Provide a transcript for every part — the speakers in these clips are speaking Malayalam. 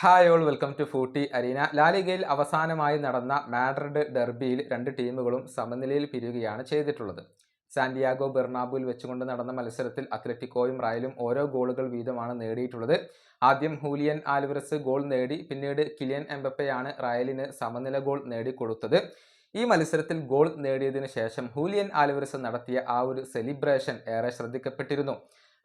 Hi all welcome to Footy Arena ലാലിഗയിൽ അവസാനമായി നടന്ന മാഡ്രിഡ് ഡെർബിയിൽ രണ്ട് ടീമുകളും സമനിലയിൽ പിരിയുകയാണ് ചെയ്തിട്ടുള്ളത്. സാന്റിയാഗോ ബെർണാബുവിൽ വെച്ചുകൊണ്ട് നടന്ന മത്സരത്തിൽ അത്ലറ്റിക്കോയും റയലും ഓരോ ഗോളുകൾ വീതമാണ് നേടിയിട്ടുള്ളത്. ആദ്യം ഹൂലിയൻ ആൽവറസ് ഗോൾ നേടി പിന്നീട് കിലിയൻ എംബപ്പയാണ് റയലിന് സമനില ഗോൾ നേടിക്കൊടുത്തത്. ഈ മത്സരത്തിൽ ഗോൾ നേടിയതിനു ശേഷം ഹൂലിയൻ ആൽവറസ് നടത്തിയ ആ ഒരു സെലിബ്രേഷൻ ഏറെ ശ്രദ്ധിക്കപ്പെട്ടിരുന്നു.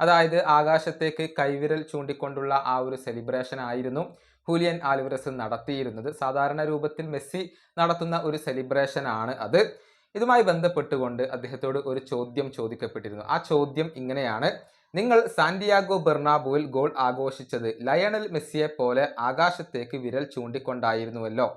അതായത് ആകാശത്തേക്ക് കൈവിരൽ ചൂണ്ടിക്കൊണ്ടുള്ള ആ ഒരു സെലിബ്രേഷൻ ആയിരുന്നു ഹൂലിയൻ ആൽവറസ് നടത്തിയിരുന്നത്. സാധാരണ രൂപത്തിൽ മെസ്സി നടത്തുന്ന ഒരു സെലിബ്രേഷൻ ആണ് അത്. ഇതുമായി ബന്ധപ്പെട്ടുകൊണ്ട് അദ്ദേഹത്തോട് ഒരു ചോദ്യം ചോദിക്കപ്പെട്ടിരുന്നു. ആ ചോദ്യം ഇങ്ങനെയാണ്. നിങ്ങൾ സാന്റിയാഗോ ബെർണാബുവിൽ ഗോൾ ആഘോഷിച്ചത് ലയണൽ മെസ്സിയെ പോലെ ആകാശത്തേക്ക് വിരൽ ചൂണ്ടിക്കൊണ്ടായിരുന്നുവല്ലോ?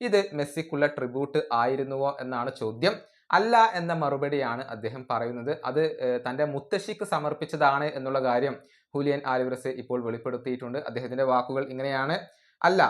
ഇത് മെസ്സിക്കുള്ള ട്രിബ്യൂട്ട് ആയിരുന്നുവോ? എന്നാണ് ചോദ്യം. അല്ല എന്ന മറുപടിയാണ് അദ്ദേഹം പറയുന്നത്. അത് തന്റെ മുത്തശ്ശിക്ക് സമർപ്പിച്ചതാണ് എന്നുള്ള കാര്യം ഹുലിയൻ ആലിവ്രസ് ഇപ്പോൾ വെളിപ്പെടുത്തിയിട്ടുണ്ട്. അദ്ദേഹത്തിന്റെ വാക്കുകൾ ഇങ്ങനെയാണ്. അല്ല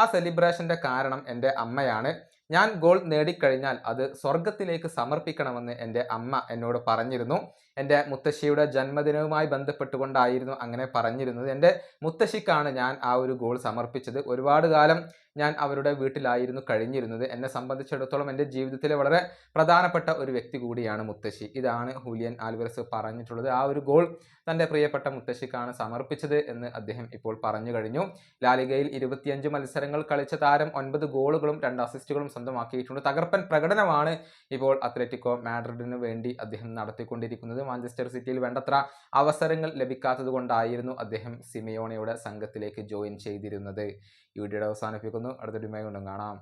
ആ സെലിബ്രേഷന്റെ കാരണം എന്റെ അമ്മയാണ്. ഞാൻ ഗോൾ നേടിക്കഴിഞ്ഞാൽ അത് സ്വർഗത്തിലേക്ക് സമർപ്പിക്കണമെന്ന് എന്റെ അമ്മ എന്നോട് പറഞ്ഞിരുന്നു. എന്റെ മുത്തശ്ശിയുടെ ജന്മദിനവുമായി ബന്ധപ്പെട്ടുകൊണ്ടായിരുന്നു അങ്ങനെ പറഞ്ഞിരുന്നത്. എന്റെ മുത്തശ്ശിക്കാണ് ഞാൻ ആ ഒരു ഗോൾ സമർപ്പിച്ചത്. ഒരുപാട് കാലം ഞാൻ അവരുടെ വീട്ടിലായിരുന്നു കഴിഞ്ഞിരുന്നത്. എന്നെ സംബന്ധിച്ചിടത്തോളം എന്റെ ജീവിതത്തിലെ വളരെ പ്രധാനപ്പെട്ട ഒരു വ്യക്തി കൂടിയാണ് മുത്തശ്ശി. ഇതാണ് ഹൂലിയൻ ആൽവറസ് പറഞ്ഞിട്ടുള്ളത്. ആ ഒരു ഗോൾ തന്റെ പ്രിയപ്പെട്ട മുത്തശ്ശിക്കാണ് സമർപ്പിച്ചത് എന്ന് അദ്ദേഹം ഇപ്പോൾ പറഞ്ഞു കഴിഞ്ഞു. ലാലിഗയിൽ ഇരുപത്തിയഞ്ച് മത്സരങ്ങൾ കളിച്ച താരം ഒൻപത് ഗോളുകളും രണ്ട് അസിസ്റ്റുകളും സ്വന്തമാക്കിയിട്ടുണ്ട്. തകർപ്പൻ പ്രകടനമാണ് ഇപ്പോൾ അത്ലറ്റിക്കോ മാഡ്രിഡിന് വേണ്ടി അദ്ദേഹം നടത്തിക്കൊണ്ടിരിക്കുന്നത്. മാഞ്ചസ്റ്റർ സിറ്റിയിൽ വേണ്ടത്ര അവസരങ്ങൾ ലഭിക്കാത്തത് കൊണ്ടായിരുന്നു അദ്ദേഹം സിമിയോണയുടെ സംഘത്തിലേക്ക് ജോയിൻ ചെയ്തിരുന്നത്. ഈ വീഡിയോയുടെ അവസാനിപ്പിക്കുന്നു. അടുത്ത ഡിമായി കൊണ്ടും കാണാം.